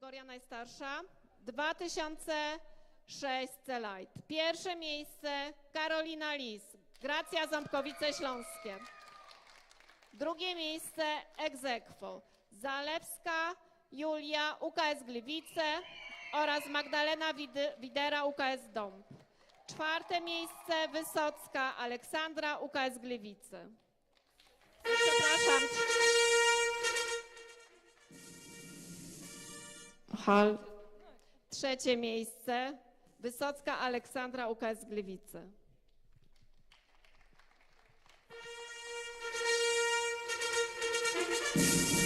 kategoria najstarsza 2006 Light. Pierwsze miejsce Karolina Lis, Gracja Ząbkowice Śląskie. Drugie miejsce Egzekwo Zalewska Julia UKS Gliwice oraz Magdalena Widera UKS Dąb. Czwarte miejsce Wysocka Aleksandra UKS Gliwice. Trzecie miejsce Wysocka Aleksandra UKS Gliwice. To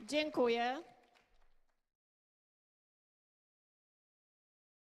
Dziękuję.